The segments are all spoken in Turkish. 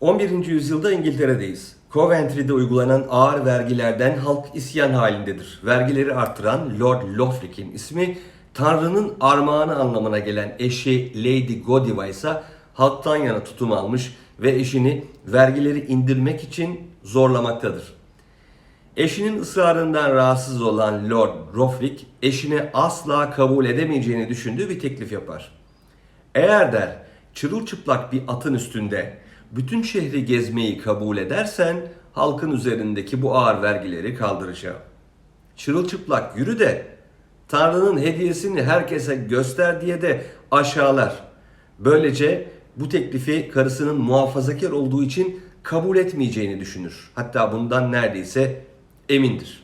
11. yüzyılda İngiltere'deyiz. Coventry'de uygulanan ağır vergilerden halk isyan halindedir. Vergileri arttıran Lord Lothric'in ismi Tanrı'nın armağanı anlamına gelen eşi Lady Godiva ise halktan yana tutum almış ve eşini vergileri indirmek için zorlamaktadır. Eşinin ısrarından rahatsız olan Lord Lothrich eşine asla kabul edemeyeceğini düşündüğü bir teklif yapar. Eğer der çırılçıplak bir atın üstünde bütün şehri gezmeyi kabul edersen halkın üzerindeki bu ağır vergileri kaldıracağım. Çırılçıplak yürü de Tanrı'nın hediyesini herkese göster diye de aşağılar. Böylece bu teklifi karısının muhafazakar olduğu için kabul etmeyeceğini düşünür. Hatta bundan neredeyse emindir.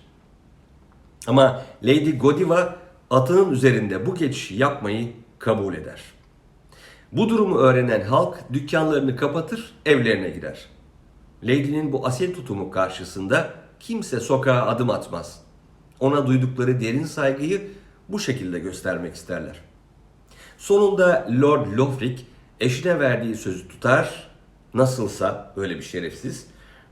Ama Lady Godiva atının üzerinde bu geçişi yapmayı kabul eder. Bu durumu öğrenen halk dükkanlarını kapatır, evlerine girer. Lady'nin bu asil tutumu karşısında kimse sokağa adım atmaz. Ona duydukları derin saygıyı bu şekilde göstermek isterler. Sonunda Lord Lothrich eşine verdiği sözü tutar, nasılsa böyle bir şerefsiz,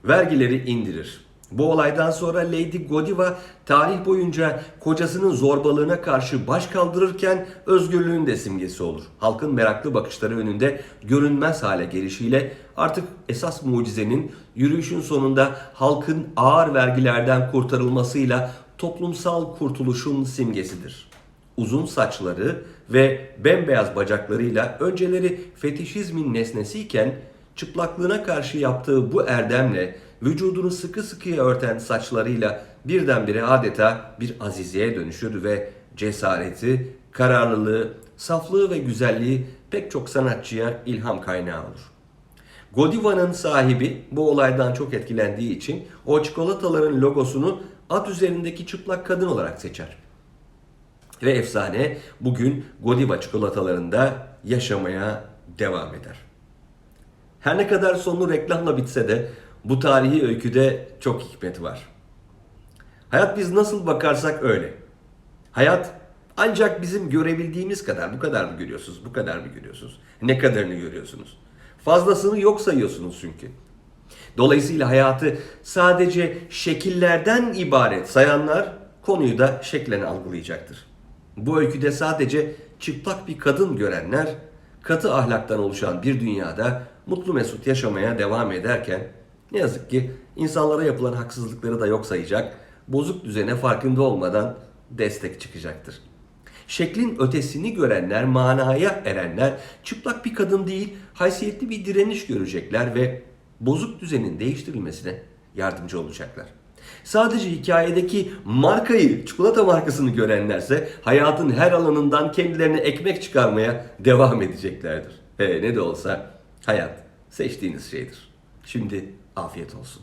vergileri indirir. Bu olaydan sonra Lady Godiva tarih boyunca kocasının zorbalığına karşı baş kaldırırken özgürlüğün de simgesi olur. Halkın meraklı bakışları önünde görünmez hale gelişiyle artık esas mucizenin yürüyüşün sonunda halkın ağır vergilerden kurtarılmasıyla toplumsal kurtuluşun simgesidir. Uzun saçları ve bembeyaz bacaklarıyla önceleri fetişizmin nesnesiyken çıplaklığına karşı yaptığı bu erdemle vücudunu sıkı sıkıya örten saçlarıyla birdenbire adeta bir azizeye dönüşür ve cesareti, kararlılığı, saflığı ve güzelliği pek çok sanatçıya ilham kaynağı olur. Godiva'nın sahibi bu olaydan çok etkilendiği için o çikolataların logosunu at üzerindeki çıplak kadın olarak seçer. Ve efsane bugün Godiva çikolatalarında yaşamaya devam eder. Her ne kadar sonu reklamla bitse de bu tarihi öyküde çok hikmet var. Hayat biz nasıl bakarsak öyle. Hayat ancak bizim görebildiğimiz kadar, bu kadar mı görüyorsunuz, bu kadar mı görüyorsunuz? Ne kadarını görüyorsunuz? Fazlasını yok sayıyorsunuz çünkü. Dolayısıyla hayatı sadece şekillerden ibaret sayanlar konuyu da şeklen algılayacaktır. Bu öyküde sadece çıplak bir kadın görenler katı ahlaktan oluşan bir dünyada mutlu mesut yaşamaya devam ederken ne yazık ki insanlara yapılan haksızlıkları da yok sayacak, bozuk düzene farkında olmadan destek çıkacaktır. Şeklin ötesini görenler, manaya erenler çıplak bir kadın değil, haysiyetli bir direniş görecekler ve bozuk düzenin değiştirilmesine yardımcı olacaklar. Sadece hikayedeki markayı, çikolata markasını görenlerse hayatın her alanından kendilerine ekmek çıkarmaya devam edeceklerdir. He, ne de olsa hayat seçtiğiniz şeydir. Şimdi afiyet olsun.